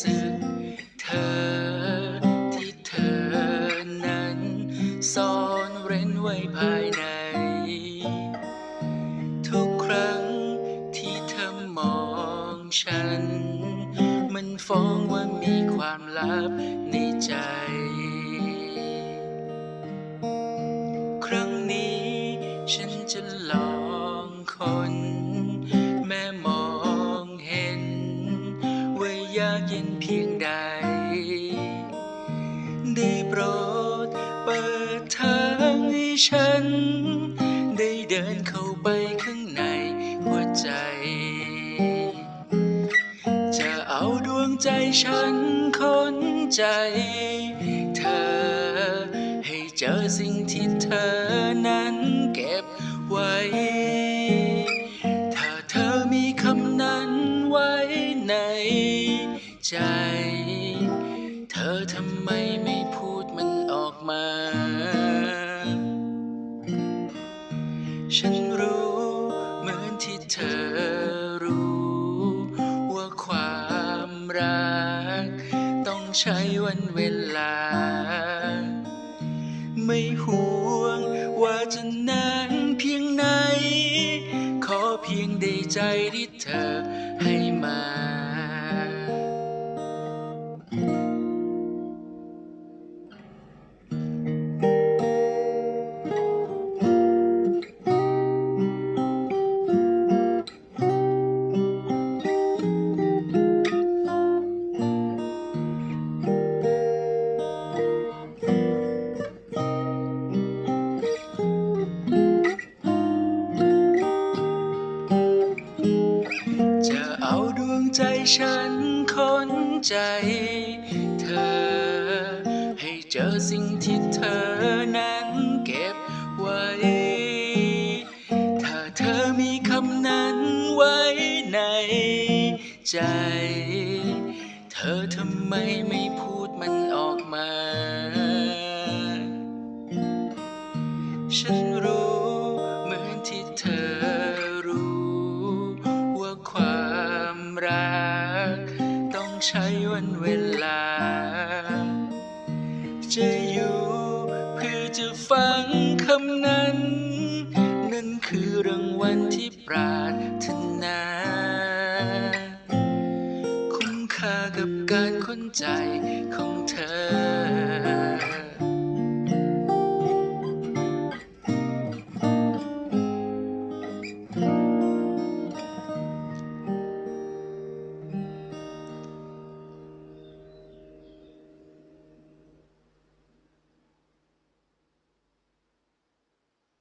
สึกเธอที่เธอนั้นซ่อนเร้นไว้ภายใน ทุกครั้งที่เธอมองฉัน มันฟ้องว่ามีความลับในใจ พียงใด ได้โปรดเปิดทางให้ฉัน ได้เดินเข้าไปข้างในหัวใจ จะเอาดวงใจฉันคนใจเธอ ให้เจอสิ่งที่เธอนั้นเก็บไว้ ถ้าเธอมีคำนั้นไว้ในใจ ทำไมไม่พูดมันออกมา ฉันรู้เหมือนที่เธอรู้ ว่าความรัก ต้องใช้วันเวลา ไม่ห่วงว่าจะนานเพียงไหน ขอเพียงได้ใจที่เธอให้มา ใจฉันค้นใจเธอ ให้เจอสิ่งที่เธอนั้นเก็บไว้ ถ้าเธอมีคำนั้นไว้ในใจ เธอทำไมไม่พูดมันออกมา ฉัน ต้องใช้วันเวลา จะอยู่เพื่อจะฟังคำนั้น นั่นคือรางวัลที่ปราถนา คุ้มค่ากับการค้นใจของเธอ